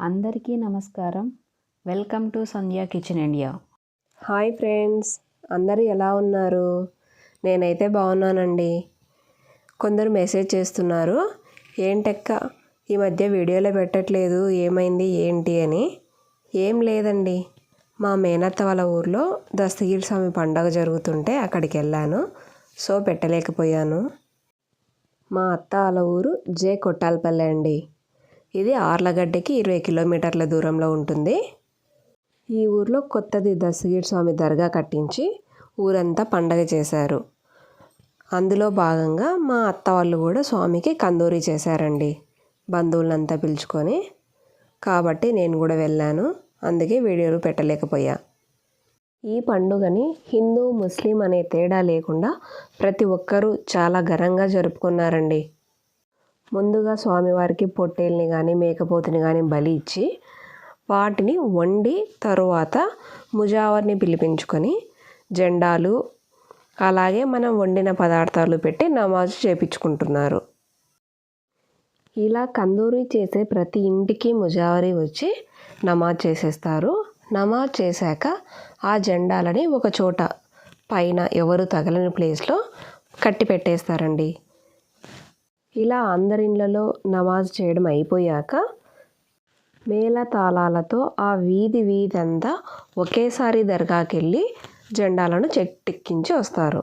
అందరికీ నమస్కారం. Welcome to Sandhya kitchen India. Hi friends అందరూ ఎలా ఉన్నారు? నేనైతే బాగున్నానండి. కొందరు మెసేజ్ చేస్తున్నారు ఏంటెక్క ఈ మధ్య వీడియోలో పెట్టట్లేదు ఏమైంది ఏంటి? అని. ఏం లేదండి. మా మేనత్త వాళ్ళ ఊర్లో దస్తగిరి స్వామి పండగ జరుగుతుంటే అక్కడికి వెళ్ళాను. సో పెట్టలేకపోయాను. మా అత్త వాళ్ళ ఊరు జే కొట్టాలపల్లె అండి. ఇది ఆర్లగడ్డకి ఇరవై కిలోమీటర్ల దూరంలో ఉంటుంది. ఈ ఊర్లో కొత్తది దస్తగిరి స్వామి దర్గా కట్టించి ఊరంతా పండగ చేశారు. అందులో భాగంగా మా అత్త వాళ్ళు కూడా స్వామికి కందూరి చేశారండి బంధువులంతా పిలుచుకొని. కాబట్టి నేను కూడా వెళ్ళాను అందుకే వీడియోలు పెట్టలేకపోయా. ఈ పండుగని హిందూ ముస్లిం అనే తేడా లేకుండా ప్రతి ఒక్కరూ చాలా ఘనంగా జరుపుకున్నారండి. ముందుగా స్వామివారికి పొట్టేల్ని కానీ మేకపోతుని కానీ బలి ఇచ్చి వాటిని వండి తరువాత ముజావర్ని పిలిపించుకొని జెండాలు అలాగే మనం వండిన పదార్థాలు పెట్టి నమాజు చేపించుకుంటున్నారు. ఇలా కందూరి చేసే ప్రతి ఇంటికి ముజావరి వచ్చి నమాజ్ చేసేస్తారు. నమాజ్ చేశాక ఆ జెండాలని ఒక చోట పైన ఎవరు తగలని ప్లేస్లో కట్టి పెట్టేస్తారండి ఇలా అందరిళ్ళలో నమాజ్ చేయడం అయిపోయాక మేళ తాళాలతో ఆ వీధి వీధంతా ఒకేసారి దర్గాకి వెళ్ళి జెండాలను చెట్టెక్కించి వస్తారు.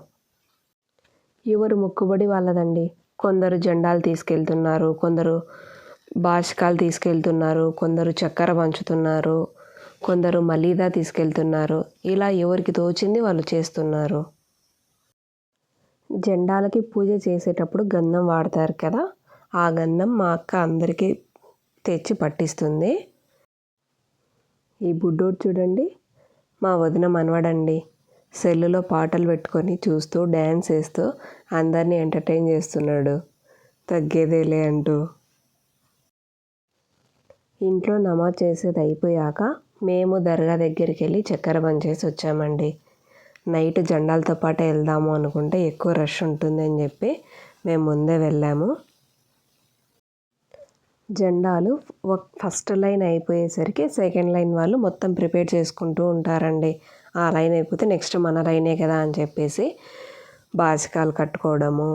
ఎవరు మొక్కుబడి వాళ్ళదండి? కొందరు జెండాలు తీసుకెళ్తున్నారు కొందరు బాషకాలు తీసుకెళ్తున్నారు కొందరు చక్కెర పంచుతున్నారు కొందరు మలీదా తీసుకెళ్తున్నారు. ఇలా ఎవరికి తోచింది వాళ్ళు చేస్తున్నారు. జెండాలకి పూజ చేసేటప్పుడు గంధం వాడతారు కదా ఆ గంధం మా అక్క అందరికీ తెచ్చి పట్టిస్తుంది. ఈ బుడ్డోడు చూడండి మా వదిన మనవడండి. సెల్లులో పాటలు పెట్టుకొని చూస్తూ డ్యాన్స్ వేస్తూ అందరినీ ఎంటర్టైన్ చేస్తున్నాడు. తగ్గేదేలే అంటూ. ఇంట్లో నమాజ్ చేసేది అయిపోయాక మేము దర్గా దగ్గరికి వెళ్ళి చక్కెర చేసి వచ్చామండి. నైట్ జెండాలతో పాటు వెళ్దాము అనుకుంటే ఎక్కువ రష్ ఉంటుంది అని చెప్పి మేము ముందే వెళ్ళాము. జెండాలు ఫస్ట్ లైన్ అయిపోయేసరికి సెకండ్ లైన్ వాళ్ళు మొత్తం ప్రిపేర్ చేసుకుంటూ ఉంటారండి. ఆ లైన్ అయిపోతే నెక్స్ట్ మన లైనే కదా అని చెప్పేసి బాచికాలు కట్టుకోవడము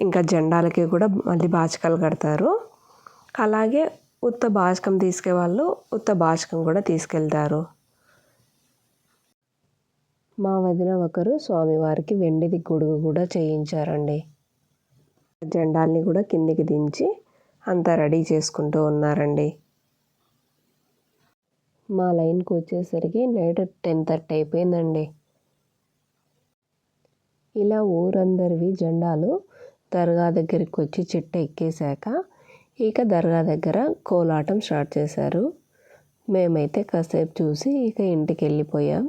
ఇంకా జెండాలకి కూడా మళ్ళీ బాచికాలు కడతారు. అలాగే ఉత్త బాచకం తీసుకే వాళ్ళు ఉత్త బాచకం కూడా తీసుకెళ్తారు. మా వదిన ఒకరు స్వామివారికి వెండిది గొడుగు కూడా చేయించారండి. జెండాల్ని కూడా కిందికి దించి అంతా రెడీ చేసుకుంటూ ఉన్నారండి. మా లైన్కి వచ్చేసరికి నైట్ టెన్ థర్టీ అయిపోయిందండి. ఇలా ఊరందరివి జెండాలు దర్గా దగ్గరికి వచ్చి చెట్టు ఎక్కేశాక ఇక దర్గా దగ్గర కోలాటం స్టార్ట్ చేశారు. మేమైతే కాసేపు చూసి ఇక ఇంటికి వెళ్ళిపోయాం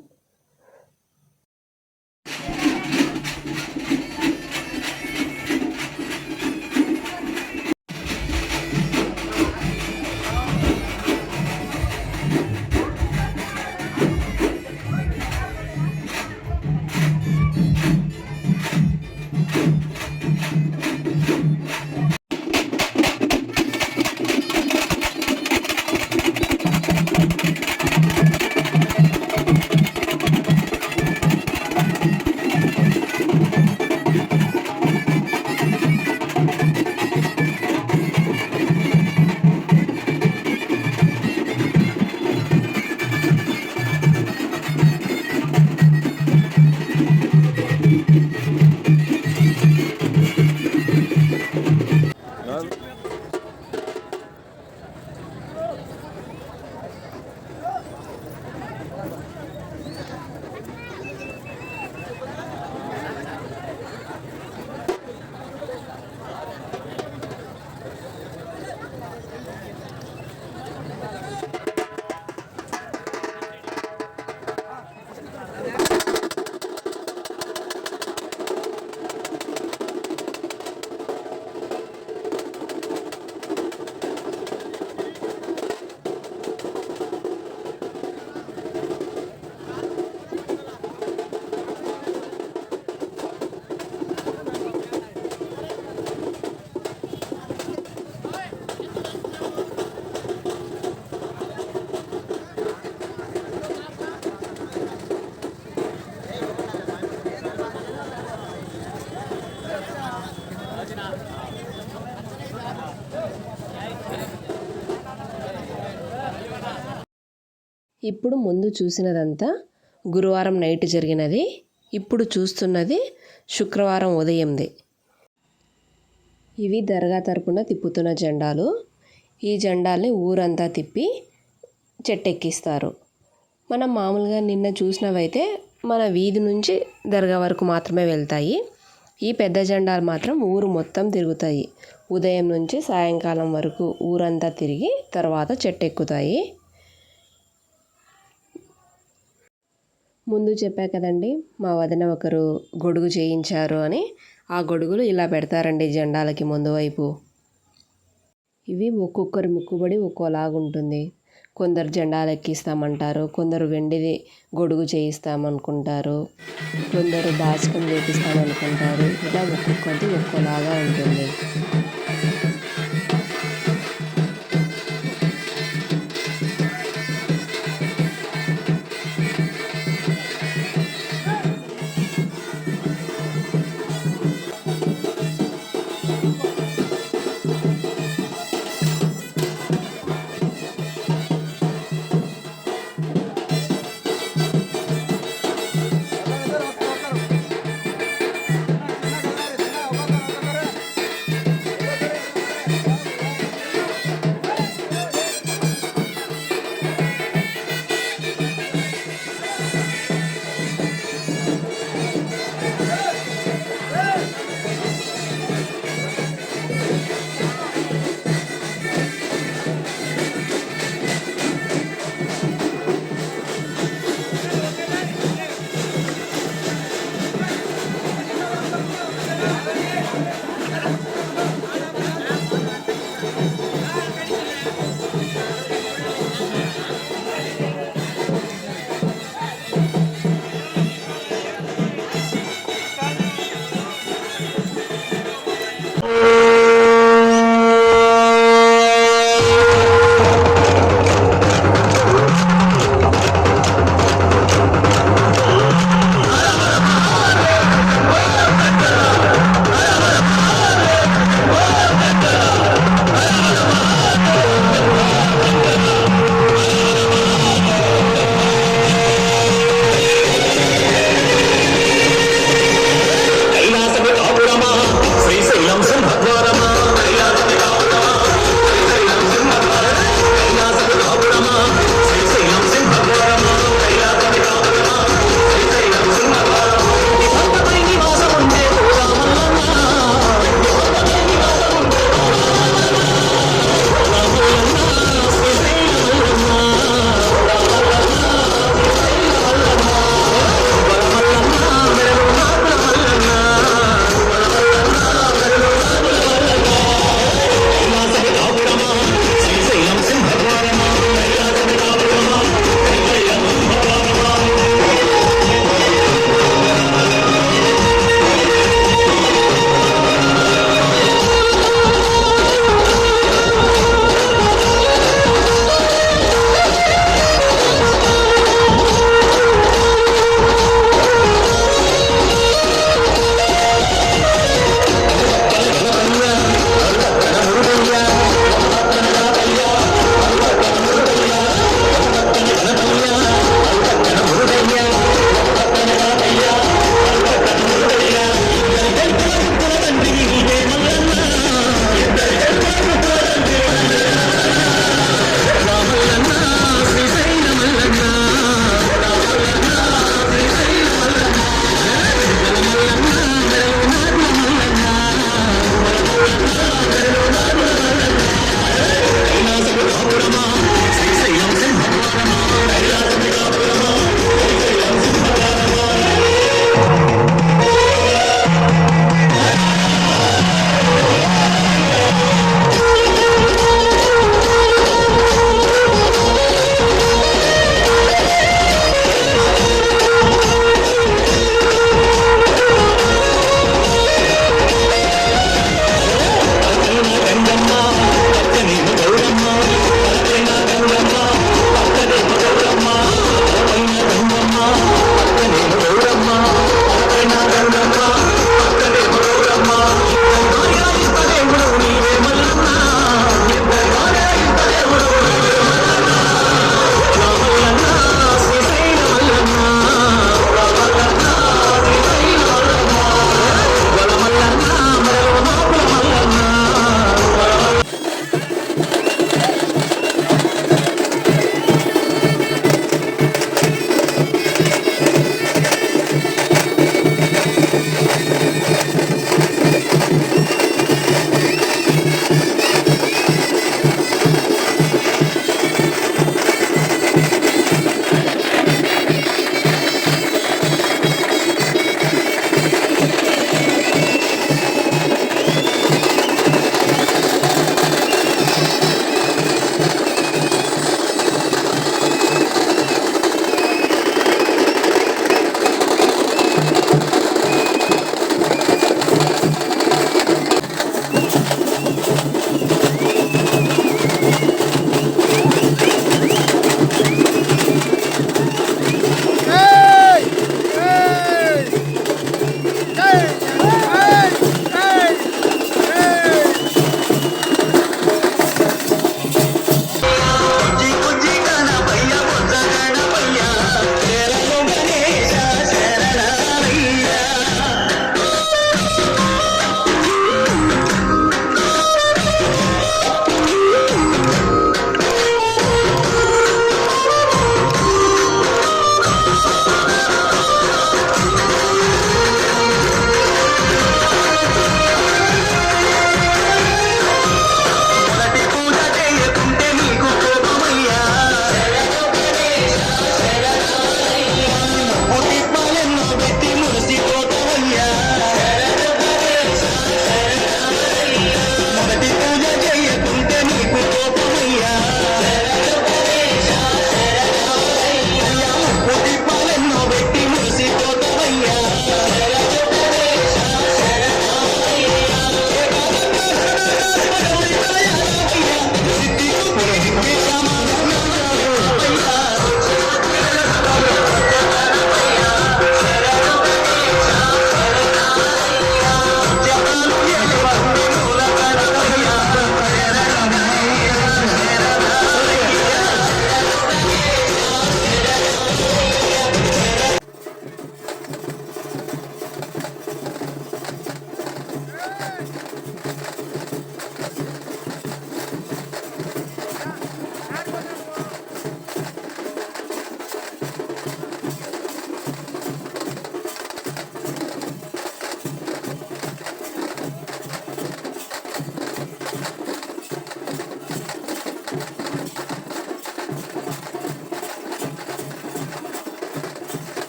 ఇప్పుడు ముందు చూసినదంతా గురువారం నైట్ జరిగినది. ఇప్పుడు చూస్తున్నది శుక్రవారం ఉదయంది. ఇవి దర్గా తరపున తిప్పుతున్న జెండాలు. ఈ జెండాల్ని ఊరంతా తిప్పి చెట్టెక్కిస్తారు. మనం మామూలుగా నిన్న చూసినవైతే మన వీధి నుంచి దర్గా వరకు మాత్రమే వెళ్తాయి. ఈ పెద్ద జెండాలు మాత్రం ఊరు మొత్తం తిరుగుతాయి. ఉదయం నుంచి సాయంకాలం వరకు ఊరంతా తిరిగి తర్వాత చెట్టెక్కుతాయి. ముందు చెప్పా కదండి మా వదిన ఒకరు గొడుగు చేయించారు అని. ఆ గొడుగులు ఇలా పెడతారండి జెండాలకి ముందు వైపు. ఇవి ఒక్కొక్కరి ముక్కుబడి ఒక్కోలాగుంటుంది కొందరు జెండాలు ఎక్కిస్తామంటారు కొందరు వెండిది గొడుగు చేయిస్తామనుకుంటారు కొందరు బాస్కం చేపిస్తామనుకుంటారు ఇలా ఒక్కొక్కరిది ఒక్కోలాగా ఉంటుంది.